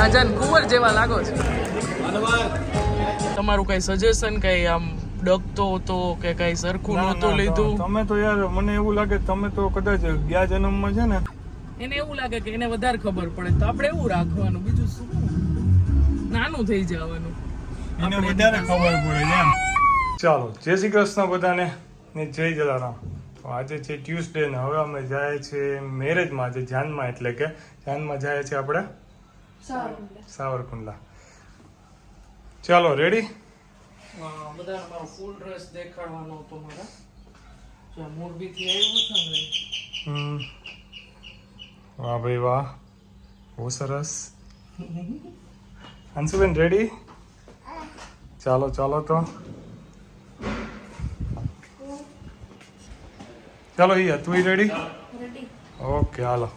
રાજાન કુંવર જેવા લાગો છો. તમારું કઈ સજેશન કઈ આમ ડગતો હતો કે કઈ સરખું નહોતું લીધું? તમે તો યાર મને એવું લાગે તમે તો કદાચ ગયા જન્મમાં છે ને. એને એવું લાગે કે એને વધારે ખબર પડે. તો આપણે એવું રાખવાનું. બીજું શું? નાનું થઈ જવાનું. એને વધારે ખબર પડે એમ. ચાલો જય શ્રી કૃષ્ણ બધાને ને જય જલારામ. તો આજે છે ટ્યુઝડે ને હવે અમે જાય છે મેરેજમાં આજે જાનમાં એટલે કે જાનમાં જાય છે આપણે સાવરકુંડલા. ચાલો રેડી બધા મારો ફૂલ ડ્રેસ દેખાડવાનો હતો મારા. જો મોરબી આવ્યો છે ને હમ. વાહ ભાઈ વાહ. બહુ સરસ. અંશુબેન રેડી ચાલો ચાલો તો. ચાલો ઈયા તું રેડી ઓકે હાલો.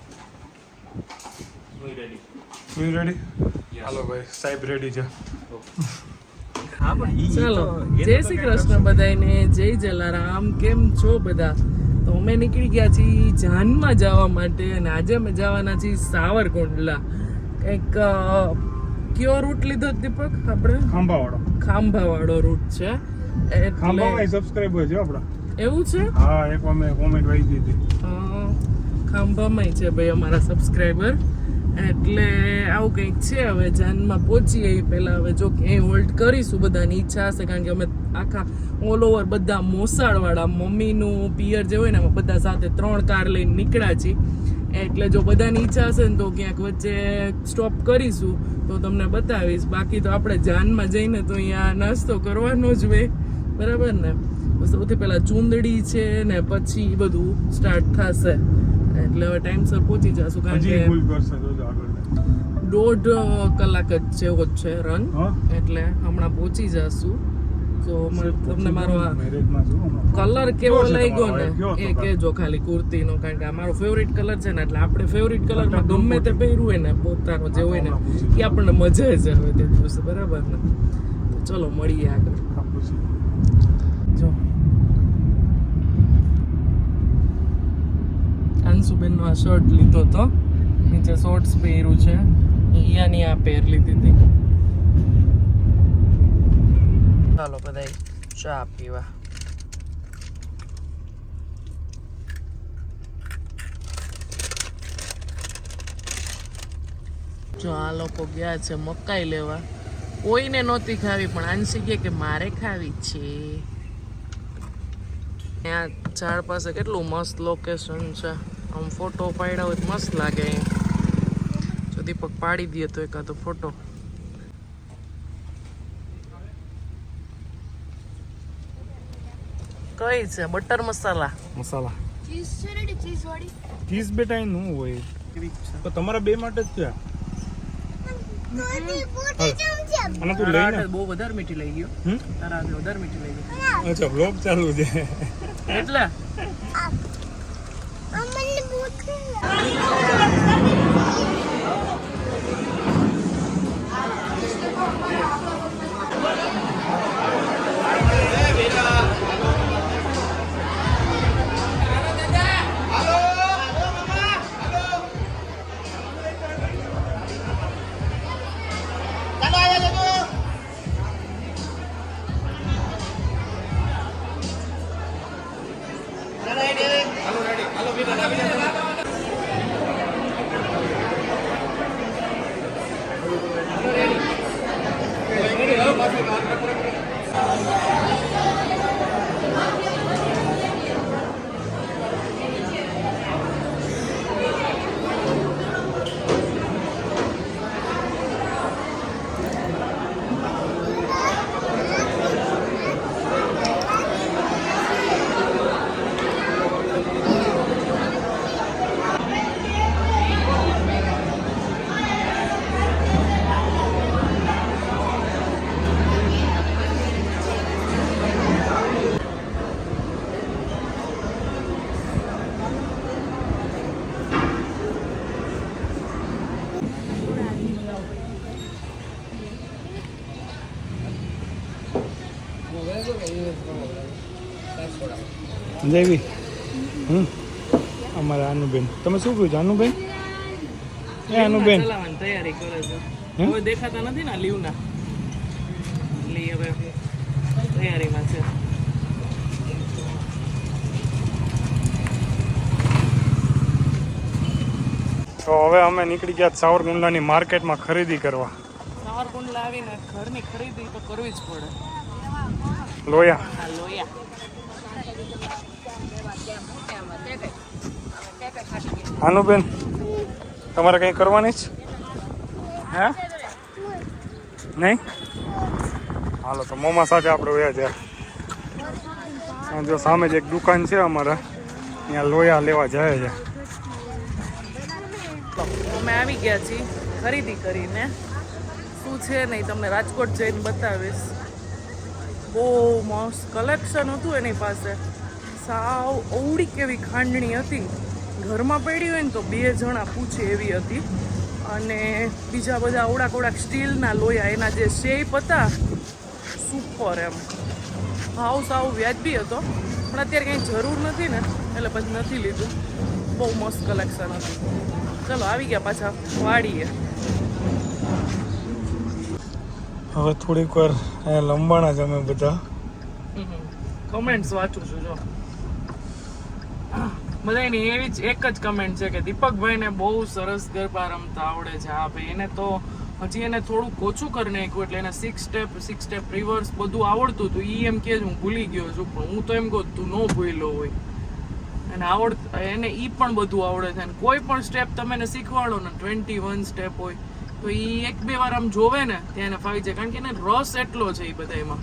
તું રેડી હાલો ભાઈ સાહેબ રેડી છે. ચાલો જય શ્રી કૃષ્ણ બધાને જય જલારામ કેમ છો બધા? તો અમે નીકળી ગયા છીએ જાનમાં જવા માટે અને આજે અમે જવાના છીએ સાવરકુંડલા. કંઈક કયો રૂટ લીધો દીપક આપણે? ખાંભાવાળો ખાંભાવાળો રૂટ છે. ખાંભામાં સબસ્ક્રાઈબર છે આપણા. એવું છે? હા એક અમે કોમેન્ટ વાઈ દીધી અ, ખાંભામાંય છે ભાઈ અમારા સબસ્ક્રાઈબર એટલે આવું કંઈક છે હવે જાનમાં પહોંચીએ એ પહેલાં હવે જો ક્યાંય હોલ્ડ કરીશું, બધાની ઈચ્છા હશે કારણ કે અમે આખા ઓલ ઓવર બધા મોસાળવાળા મમ્મીનું, પિયર જે હોય ને અમે બધા સાથે ત્રણ કાર લઈને નીકળ્યા છીએ. એટલે જો બધાની ઈચ્છા હશે ને તો ક્યાંક વચ્ચે સ્ટોપ કરીશું તો તમને બતાવીશ. બાકી તો આપણે જાનમાં જઈને તો અહીંયા નાસ્તો કરવાનો જ હોય. બરાબર ને? સૌથી પહેલાં ચૂંદડી છે ને, પછી બધું સ્ટાર્ટ થશે. એટલે હવે ટાઈમસર પહોંચી જશું કારણ કે દોઢ કલાક જ જેવો જ છે રન એટલે હમણાં પહોંચી જશું. તો તમને મારો. કલર કેવો લાગ્યો ને? એ કેજો ખાલી કુર્તીનો કારણ કે મારો ફેવરિટ કલર છે ને એટલે આપણે ફેવરિટ કલરમાં ગમે તે પહેર્યું હોય ને પોતાનો જે હોય ને એ આપણને મજા જ આવે તે દિવસે બરાબર ને? ચલો મળીએ આગળ આપું છું. જો અંશુબેનનો આ શર્ટ લીધો તો. નીચે શોર્ટ્સ પહેર્યું છે. અહીંયાની આ પેર લીધી હતી. ચાલો બધા ચા પીવા. જો આ લોકો ગયા છે મકાઈ લેવા. કોઈને નહોતી ખાવી, પણ આંશી કે મારે ખાવી છે. ત્યાં ઝાડ પાસે કેટલું મસ્ત લોકેશન છે. આમ ફોટો પાડ્યા હોય તો મસ્ત લાગે જો દીપક પાડી દે તો એકાદો ફોટો કઈ છે? બટર મસાલા. મસાલા. ચીઝ છે રેડી ચીઝ વાળી? ચીઝ બેટા અહીં નું હોય. તો તમારા બે માટે જ છે. બહુ વધારે મીઠી લઈ ગયો. હમ? તારા વધારે મીઠી લઈ ગયો. અચ્છા બ્લોગ ચાલુ છે. એટલે? bakıyor. દેવી. હમ. અમારા અનુબેન. તમે શું કહ્યું છો અનુબેન? એ અનુબેન. તૈયારી કરે છે? હવે દેખાતા નથી ને લીવના એટલે હવે તૈયારીમાં છે. તો હવે અમે નીકળી ગયા સાવરકુંડલાની માર્કેટમાં ખરીદી કરવા. સાવરકુંડ આવીને ઘરની ખરીદી તો કરવી જ પડે. લોયા. આનુબેન તમારે કંઈ કરવાની છે? હે? નહીં? હાલો, તો મોમા સાથે આપણે વયા જાય. જો સામે જ એક દુકાન છે અમારે. ત્યાં લોયા લેવા જાય છે. અમે આવી ગયા છીએ ખરીદી કરીને. શું છે નહીં, તમને રાજકોટ જઈને બતાવીશ. બહુ મસ્ત કલેક્શન હતું એની પાસે. સાવ ઓવડી કેવી ખાંડણી હતી. ઘરમાં પડી હોય ને તો બે જણા પૂછે એવી હતી. અને બીજા બધા ઓળાક ઓળાક સ્ટીલના લોયા, એના જે શેપ હતા સુપર એમ. ભાવ સાવ વ્યાજબી હતો. પણ અત્યારે કંઈ જરૂર નથી ને, એટલે પછી નથી લીધું. બહુ મસ્ત કલેક્શન હતું. ચલો, આવી ગયા પાછા. વાડીએ હવે થોડીક વાર અહીંયા લંબાણા જ અમે બધા. કમેન્ટ્સ વાંચું છું, જો. બધાની એવી જ એક જ કમેન્ટ છે કે દીપકભાઈને બહુ સરસ ગરબા રમતા આવડે છે હા ભાઈ. એને તો હજી એને થોડુંક ઓછું કરી નાખ્યું એટલે એને six step six step reverse બધું આવડતું હતું. એ એમ કે હું ભૂલી ગયો છું, પણ હું તો એમ કહું તું ન ભૂલ્યો હોય. એને આવડ એને એ પણ બધું આવડે છે. અને કોઈ પણ સ્ટેપ તમે એને શીખવાડો ને ટ્વેન્ટી વન સ્ટેપ હોય તો એ એક બે વાર આમ જોવે ને ત્યાં એને ફાવી જાય. કારણ કે એને રસ એટલો છે એ બધામાં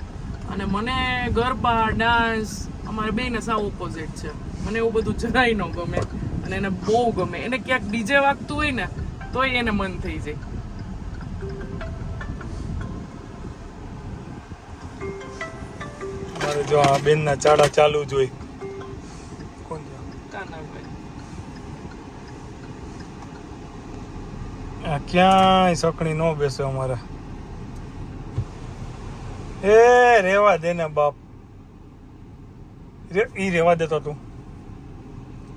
અને મને ગરબા, ડાન્સ, અમારે બેને સાવ ઓપોઝિટ છે. મને એવું બધું જરાય ન ગમે. અને એને બહુ ગમે. એને ક્યાંક ડીજે વાગતું હોય ને, તોય એને મન થઈ જાય. જો આ બેનના ચાડા ચાલુ જ કોણ છે? કાનાભાઈ આ ક્યાંય સકણી ન બેસે અમારે. એ રેવા દે ને બાપ. ઈ રેવા દેતો તું.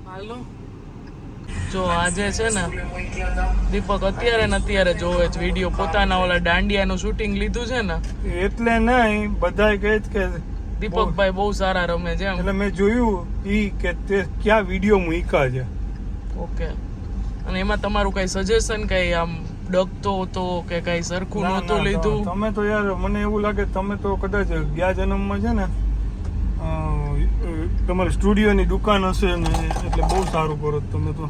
હાલો. જો આજે છે ને દીપક અત્યારે ને અત્યારે જોવે છે વીડિયો પોતાના ઓલા દાંડિયાનું શૂટિંગ લીધું છે ને. એટલે નહીં બધાય કહે કે દીપકભાઈ બહુ સારા રમે છે એટલે મેં જોયું ઈ કે તે ક્યાં વીડિયો મૂકા છે. ઓકે. એમાં તમારું કઈ સજેશન કઈ આમ ડગતો હતો કે કઈ સરખું નહોતું લીધું? તમે તો યાર મને એવું લાગે તમે તો કદાચ ગયા જન્મમાં છે ને તમારી સ્ટુડિયોની દુકાન હશે ને એટલે બહુ સારું કરો તમે તો.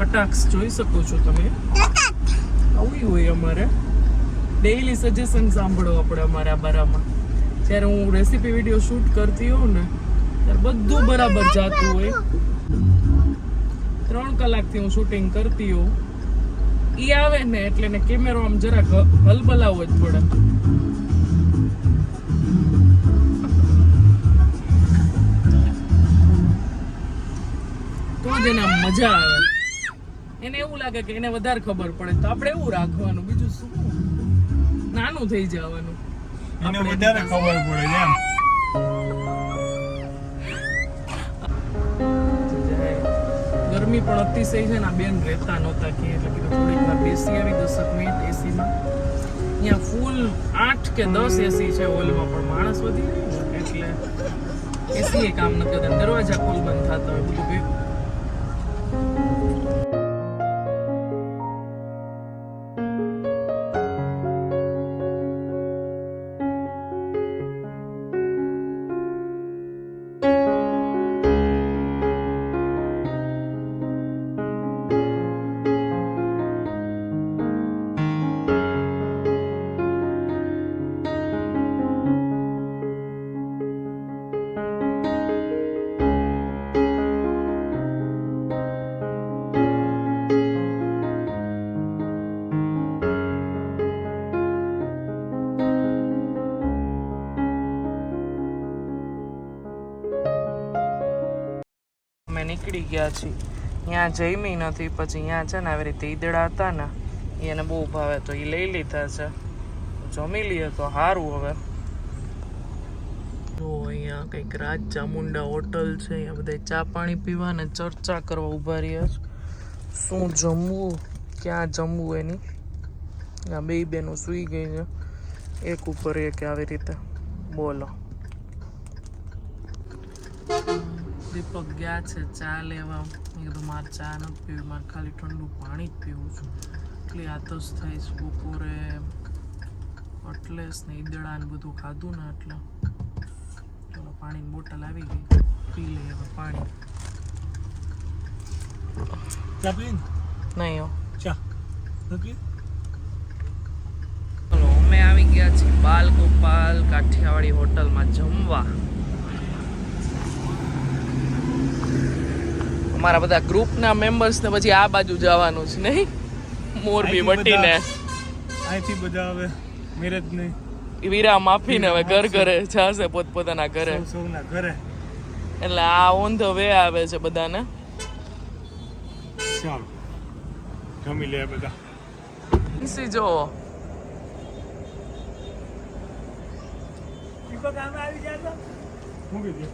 કટાક્ષ જોઈ શકો છો તમે. આવું હોય અમારે. ડેઈલી સજેશન સાંભળો આપણે અમારા બારામાં. જ્યારે હું રેસીપી વીડિયો શૂટ કરતી હોઉં ને બધું બરાબર જાતું હોય. ત્રણ કલાકથી હું શૂટિંગ કરતી હોઉં. એ આવે ને એટલે ને કેમેરો આમ જરાક હલબલાવવો જ પડે. તો જ એને મજા આવે. એને એવું લાગે કે એને વધારે ખબર પડે. તો આપણે એવું રાખવાનું. બીજું શું? નાનું થઈ જવાનું. એને વધારે ખબર પડે એમ. ગરમી પણ અતિશય છે ને આ બેન રહેતા નહોતા કે એટલે કીધું થોડીક વાર બેસી આવી, દસક મિનિટ એસીમાં. અહીંયા ફૂલ આઠ કે દસ એસી છે હોલમાં, પણ માણસ વધી જાય એટલે એસી કામ નથી કરતા દરવાજા ફૂલ બંધ થતા હોય. બધું ભેગું નીકળી ગયા છીએ ત્યાં જઈમી નથી, પછી અહીંયા છે ને આવી રીતે ઈદડા હતા ને એને બહુ ભાવે તો એ લઈ લીધા છે. જમી લઈએ તો સારું હવે. જો અહીંયા કંઈક રાજ ચામુંડા હોટલ છે, અહીંયા બધા ચા પાણી પીવા ને ચર્ચા કરવા ઊભા રહ્યા છે. શું જમવું? ક્યાં જમવું એની? આ બે બહેનો સૂઈ ગઈ છે. એક ઉપર એક આવી રીતે. બોલો. દીપક ગયા છે ચા લેવા. મેં કીધું મારે ચા નથી પીવી મારે ખાલી ઠંડુ પાણી જ પીવું છું. એટલી આતસ થાય છે બપોરે અટલેસ ને ઈદડા ને બધું ખાધું ને એટલે. ચલો પાણીની બોટલ આવી ગઈ. પી લઈએ હવે પાણી. નહીં ચા. નથી ચલો અમે આવી ગયા છીએ બાલ ગોપાલ કાઠિયાવાડી હોટલમાં જમવા. અમારા બધા ગ્રુપના મેમ્બર્સ ને પછી આ બાજુ જવાનું છે નહીં? મોરબી વટીને અહીંથી બધા હવે મેરેજ નહીં વિરામ આપીને હવે ઘર ઘરે જશે પોતપોતાના ઘરે. સૌ સૌના ઘરે. એટલે આ ઓન ધ વે આવે છે બધાને. ચાલો. જમી લે બધા. ઈસી જો. દીપક આમ આવી ગયા હતા મૂકી દે.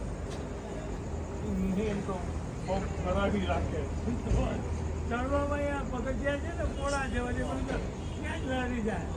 એમ તો. બહુ ખરાબી રાખે ચડવામાં અહીંયા પગથિયા છે ને પોળા જેવા જે ત્યાં જ લારી જાય.